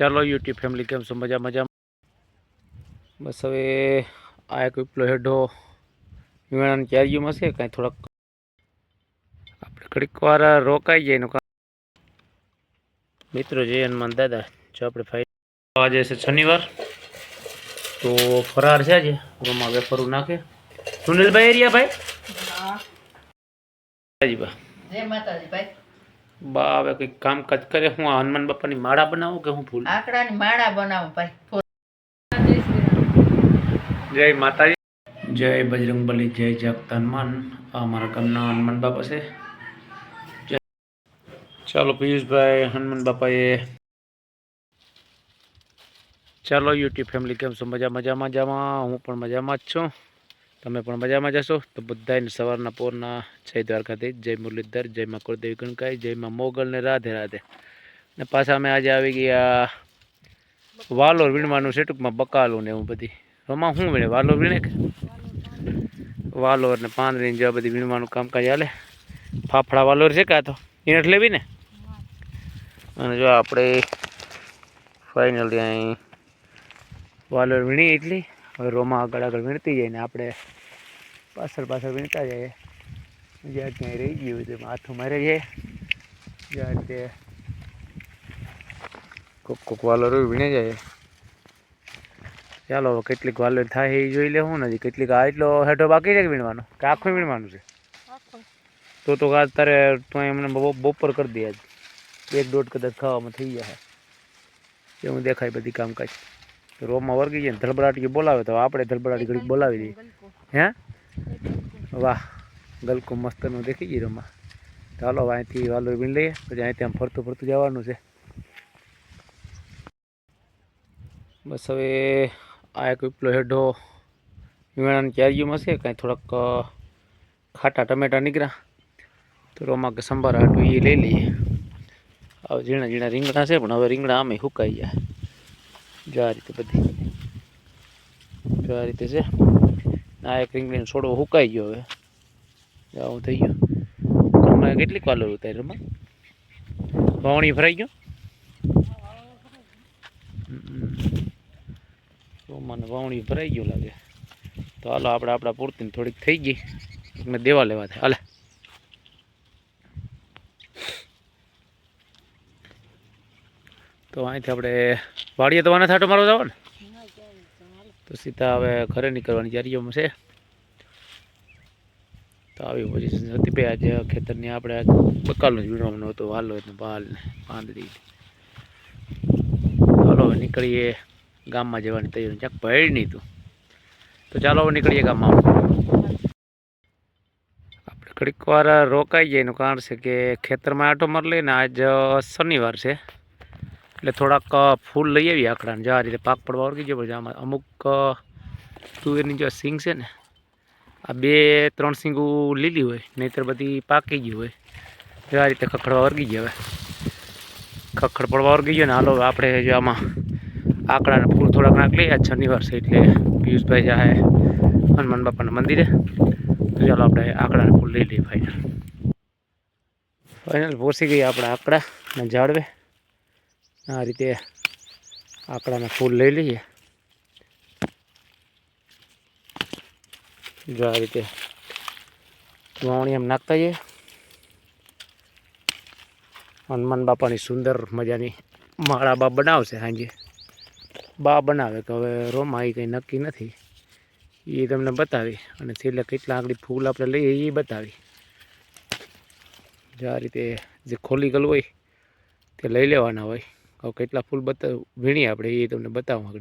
ચાલો YouTube family કેમ છો? મજા મજા. બસ હવે આ એક ઉપલો હેડો વીણાની ક્યારીઓમાં છે કાંઈ થોડાક આપણે ઘડીક વાર રોકાઈ જાય એનું કામ. મિત્રો જય હનુમાન દાદા જો આપણે ફાઈ આજે છે શનિવાર તો ફરાર છે આજે રૂમમાં વેફરું નાખે. સુનિલભાઈ એરિયા ભાઈ? જય માતાજી ભાઈ. બા હવે કંઈક કામકાજ કરે. હું આ હનુમાન બાપાની માળા બનાવું કે હું ભૂલ? આકડાની માળા બનાવું ભાઈ. જય માતાજી. જય બજરંગબલી જય જગત હનુમાન આ અમારા ગામના હનુમાન બાપા છે. ચાલો પિયુષભાઈ હનુમાન બાપાએ ચાલો યુટ્યુબ ફેમિલી કેમ છો? મજા મજામાં મજામાં. હું પણ મજામાં જ છું. તમે પણ મજામાં જશો તો બધાને સવારના પોરના જય દ્વારકાથી જય મુરલીધર, જય માં કુળદેવી ગણકાઈ, જય માં મોગલ ને રાધે રાધે. ને પાછા અમે આજે આવી ગયા વાલોર વીણવાનું છે, ટૂંકમાં બકાલું ને એવું બધી. રોમાં શું વીણે? વાલોર વીણે વાલોર ને પાંદરી જેવા બધી વીણવાનું કામકાજ હાલે. ફાફડા વાલોર છે કાં તો? ઈનટ લેવી ને? અને જો આપણે ફાઇનલી અહીં વાલોર વીણી એટલી. હવે રોમાં આગળ આગળ વીણતી જાય ને આપણે પાછળ પાછળ વીણતા જઈએ. જ્યાં ક્યાંય રહી ગયું હોય તેમાં હાથું મારે જાય જ્યાં રીતે કોક કોક વાલોર વીણે જાય. ચાલો કેટલીક વાલર થાય એ જોઈ લેવું ને હજી કેટલીક આ એટલો હેઠો બાકી છે કે વીણવાનો? કે આખું વીણવાનું છે? તો તો આજ તારે તો એમને બપો- બપોર કરી દે આજ. એક દોઢ કદાચ ખાવામાં થઈ જાય એવું દેખાય બધી કામકાજ. તો રોમાં વર્ગી જાય ધડબડાટી બોલાવે તો આપણે ધડબડાટી ઘડીક બોલાવી દઈએ. હે? વાહ, ગલકો મસ્તનું દેખી ગઈ રોમાં. ચાલો અહીંથી વાલો વીણ લઈએ, પછી અહીંથી આમ ફરતું ફરતું જવાનું છે. બસ હવે આ એક ઉપલો હેડો વીણાની ક્યારીઓમાં છે, કાંઈ થોડાક ખાટા ટમેટા નીકળ્યા. તો રોમાં કે સંભાર હાટું એ લઈ લઈએ. હવે ઝીણા ઝીણા રીંગણા છે, પણ હવે રીંગણા આમે સુકાઈ ગયા. જો આ રીતે બધી જો. આ રીતે છે. આ એક રીંગણીનો છોડવો સુકાઈ ગયો હવે. આવું થઈ ગયું. રમા કેટલીક વાલો ઉતારી રમા વાવણી ભરાઈ ગયો? મને વાવણી ભરાઈ ગયું લાગે. તો હાલો, આપણે આપણા પૂરતી થોડીક થઈ ગઈ. મેં દેવા લેવા થાય. હાલે. તો અહીંથી આપણે વાડીએ તો થાટો મારો જાવ ને? તો સીધા હવે ઘરે નીકળવાની તૈયારીઓમાં છે. તો આવી પોઝિશન હતી બે આજે ખેતરની આપણે બકાલનું જ વીણવાનું હતું, હાલો એટલે પાલ ને પાંદડી. હાલો હવે નીકળીએ ગામમાં જવાની તૈયારી, ક્યાંક ભેળ નહીં તું. તો ચાલો હવે નીકળીએ ગામમાં. આપણે ઘડીક વાર રોકાઈ જાય એનું કારણ છે કે ખેતરમાં આટો લઈએ લઈને આજ શનિવાર છે. એટલે થોડાક ફૂલ લઈ આવીએ આખડાને. જો રીતે પાક પડવા વળગી ગયો આમાં અમુક તુવેરની જો સિંગ છે ને, આ બે, ત્રણ સિંગું લીલી હોય, નહીંતર બધી પાકી ગઈ હોય. જો આ રીતે ખખડવા વર્ગી ગયા હવે. ખખડ પડવા વર્ગી ગયો ને, હાલો આપણે જો આમાં આકડાને ફૂલ થોડાક નાખ લઈએ. આજ શનિવાર છે એટલે પિયુષભાઈ જાય હનુમાન બાપાના મંદિરે. તો ચાલો આપણે આકડાને ફૂલ લઈ લઈએ ફાઇનલ ફાઇનલ પહોંચી ગઈ આપણે આકડા ને ઝાડવે. આ રીતે આકડાના ફૂલ લઈ લઈએ. જો આ રીતે વાવણી એમ નાખતા જઈએ. હનુમાન બાપાની સુંદર મજાની માળા બા બનાવશે સાંજે. બા બનાવે કે હવે રોમાં એ કંઈ નક્કી નથી. એ તમને બતાવી અને છેલ્લે કેટલા આંગળી ફૂલ આપણે લઈએ એ બતાવી. જો આ રીતે જે ખોલી ગયેલું હોય તે લઈ લેવાના હોય. કેટલા ફૂલ બતાવ વીણીએ આપણે, એ તમને બતાવું આગળ.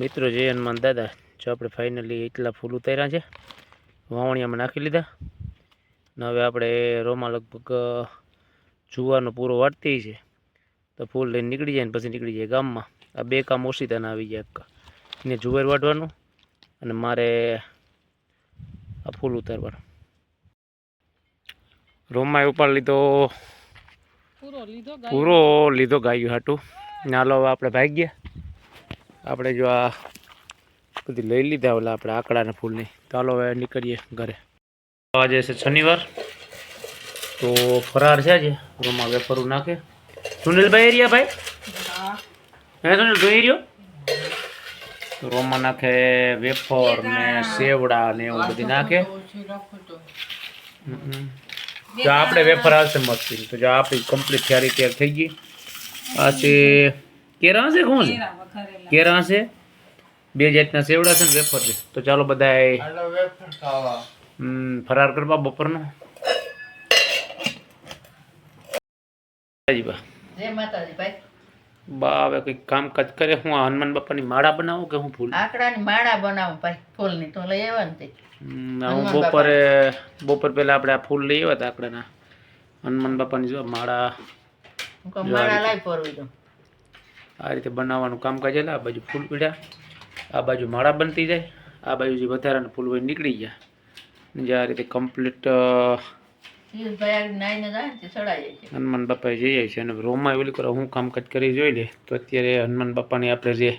મિત્રો જય હનુમાન દાદા, જો આપણે ફાઇનલી એટલા ફૂલ ઉતાર્યા છે, વાવણીયામાં નાખી લીધા. ને હવે આપણે રોમાં લગભગ જુવાનો પૂરો વાટતી છે. તો ફૂલ લઈને નીકળી જાય ને પછી નીકળી જાય ગામમાં. આ બે કામ ઓછીતાના આવી જાય એક. એને જુવાર વાટવાનું અને મારે આ ફૂલ ઉતારવાનું. રોમાં ઉપાડ લીધો પૂરો લીધો પૂરો લીધો ગાયું હાટું. નાલો હવે આપણે ભાગ્યા આપણે જો આ બધી લઈ લીધા ઓલા આપણે આકડાના ફૂલની. ચાલો હવે નીકળીએ ઘરે. આજે છે શનિવાર તો ફરાર છે આજે. રૂમમાં વેફરું નાખે. સુનિલભાઈ રહ્યા ભાઈ? હા. હે સુનિલ જોઈ રહ્યો? રોમાં નાખે વેફર ને સેવડા ને એવું બધું નાખે. હમ. તો આપણે વેફર આવશે મસ્તી તો જો આપણી કમ્પ્લીટ તૈયારી તૈયાર થઈ ગઈ. આ છે કેરા છે કોણ? છે કેરા છે બે જાતના સેવડા છે ને વેફર છે. તો ચાલો બધા ફરાર કરવા બપોરનો. જય માતાજી ભાઈ. બા હવે કંઈક કામકાજ કરે હું આ હનુમાન બાપાની માળા બનાવું કે હું ફૂલ? આકડાની માળા બનાવું ભાઈ ફૂલની તો લઈ આવ્યા ને તે. હું બપોરે બપોર પહેલા આપણે આ ફૂલ લઈ આવ્યા હતા આકડાના. હનુમાન બાપાની જો માળા માળા લાવી પરવી દઉં આ રીતે બનાવવાનું કામકાજ એટલે આ બાજુ ફૂલ પીડ્યા આ બાજુ માળા બનતી જાય આ બાજુ જે વધારાના ફૂલ હોય નીકળી ગયા. જે આ રીતે કમ્પ્લીટ હનુમાન બાપા જઈએ છે અને રોમાં ઓલી કરો હું કામકાજ કરી જોઈ લે તો અત્યારે હનુમાન બાપાની આપણે જે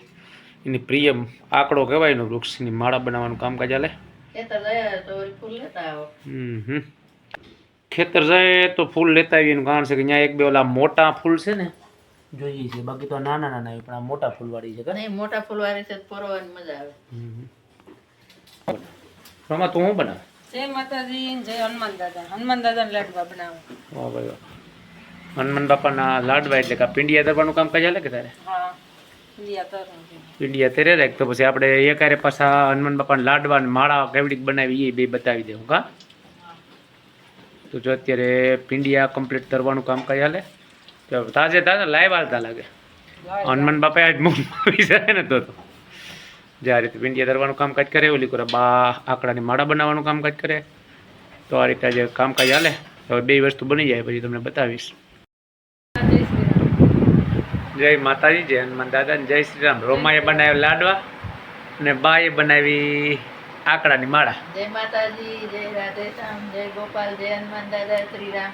એની પ્રિય આંકડો કહેવાય એનું વૃક્ષની માળા બનાવવાનું કામકાજ ચાલે ખેતર જાય તો ફૂલ લેતા હમ હમ. ખેતર જાય તો ફૂલ લેતા આવીએ એનું કારણ છે કે ત્યાં એક બે ઓલા મોટા ફૂલ છે ને જોઈએ છે. બાકી તો નાના નાના પણ આ મોટા ફૂલવાળી છે નહીં મોટા ફૂલવાળી છે પરવાની મજા આવે. રમા તું હું બનાવ? જય માતાજી જય હનુમાન દાદા. હનુમાન દાદા લાડવા બનાવો. વાહ ભાઈ હનુમાન બાપાના લાડવા એટલે કે પિંડિયા પિંડિયા દરવાનું કામકાજ ચાલે કે તારે? હા પિંડિયા તેરે રાખ તો પછી આપણે એકારે પાછા હનુમાન બાપાના લાડવા ને માળા કેવડીક બનાવી એ બે બતાવી દઉં કા? તો જો અત્યારે પિંડિયા કમ્પ્લીટ કરવાનું કામ કઈ તો તાજે તાજે લાઈવ હાલતા લાગે. હનુમાન બાપા આજ મૂવી જાય ને તો. જે આ રીતે વિંડિયા ધરવાનું કામકાજ કરે ઓલી કરે બા આકડાની માળા બનાવવાનું કામકાજ કરે. તો આ રીતે જે કામકાજ હાલે. હવે બે વસ્તુ બની જાય પછી તમને બતાવીશ. જય માતાજી જય હનુમાન દાદા જય શ્રી રામ રોમાએ બનાવ્યા લાડવા અને બાએ બનાવી આકડાની માળા. જય માતાજી જય રાધેશ્યામ જય ગોપાલ જય હનુમાન દાદા શ્રી રામ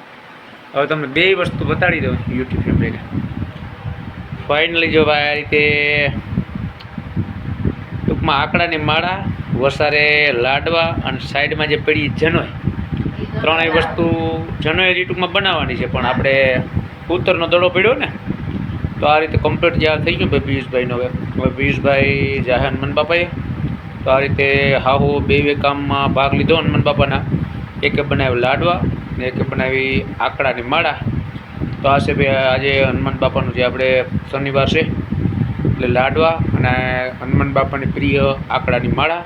હવે તમને બે વસ્તુ બતાડી દઉં યુટ્યુબ ફેમિલીને. ફાઇનલી જો ભાઈ આ રીતે ટૂંકમાં આકડાની માળા, વસારે લાડવા અને સાઈડમાં જે પડી જનોય, ત્રણેય વસ્તુ જનોય હજી ટૂંકમાં બનાવવાની છે. પણ આપણે ઉત્તરનો દડો પડ્યો ને, તો આ રીતે કમ્પ્લીટ જાહેર થઈ ગયું ભાઈ પિયુષભાઈનો હવે. હવે પિયુષભાઈ જાહેર હનુમાન બાપાએ તો આ રીતે હાહુ બે કામમાં ભાગ લીધો હનુમાન બાપાના એકે બનાવી લાડવા ને એકે બનાવી આકડાની માળા. તો આ છે ભાઈ આજે હનુમાન બાપાનું જે આપણે શનિવાર છે એટલે લાડવા અને હનુમાન બાપાની પ્રિય આકડાની માળા.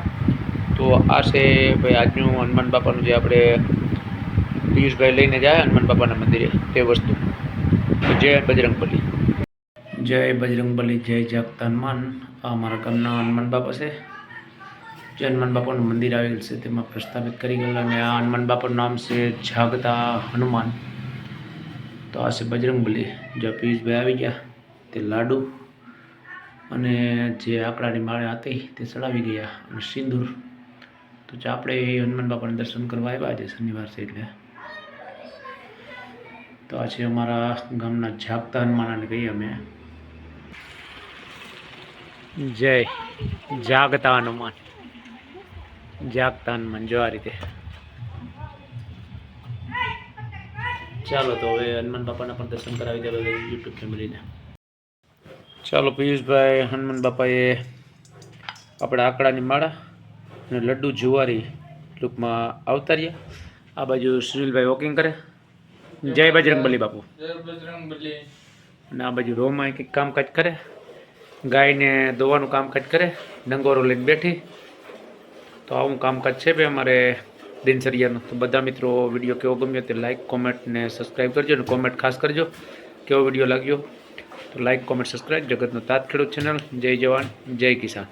તો આ છે ભાઈ આજનું હનુમાન બાપાનું જે આપણે પિયુષભાઈ લઈને જાય હનુમાન બાપાના મંદિરે તે વસ્તુ. જય બજરંગબલી. જય બજરંગબલી, જય જાગતા હનુમાન આ અમારા ગામના હનુમાન બાપા છે. જે હનુમાન બાપાનું મંદિર આવેલ છે તેમાં પ્રસ્થાપિત કરી ગયેલા અને આ હનુમાન બાપાનું નામ છે જાગતા હનુમાન. તો આ છે બજરંગબલી. જો પિયુષભાઈ આવી ગયા, તે લાડુ અને જે આકડાની માળા હતી તે ચડાવી ગયા અને સિંદૂર. તો જે આપણે હનુમાન બાપાના દર્શન કરવા આવ્યા છે શનિવાર છે એટલે. તો આ છે અમારા ગામના જાગતા હનુમાનાને કહીએ અમે. જય જાગતા હનુમાન. જાગતા હનુમાન, જો આ રીતે. ચાલો તો હવે હનુમાન બાપાના પણ દર્શન કરાવી દેવા યુટ્યુબ ફેમિલીને ચાલો પિયુષભાઈ હનુમાન બાપાએ આપણે આકડાની માળા અને લડ્ડુ જુવારી ટૂંકમાં અવતાર્યા આ બાજુ સુનિલભાઈ વોકિંગ કરે. જય બજરંગબલી બાપુ. અને આ બાજુ રોમાય કંઈક કામકાજ કરે. ગાયને દોવાનું કામકાજ કરે. ડંગોરો લઈને બેઠી. તો આવું કામકાજ છે ભાઈ અમારે દિનચર્યાનું. તો બધા મિત્રો વીડિયો કેવો ગમ્યો તે લાઇક કોમેન્ટ ને સબસ્ક્રાઈબ કરજો અને કોમેન્ટ ખાસ કરજો. કેવો વીડિયો લાગ્યો? તો લાઇક કોમેન્ટ સબસ્ક્રાઈબ જગતનો તાત ખેડૂત ચેનલ જય જવાન. જય કિસાન.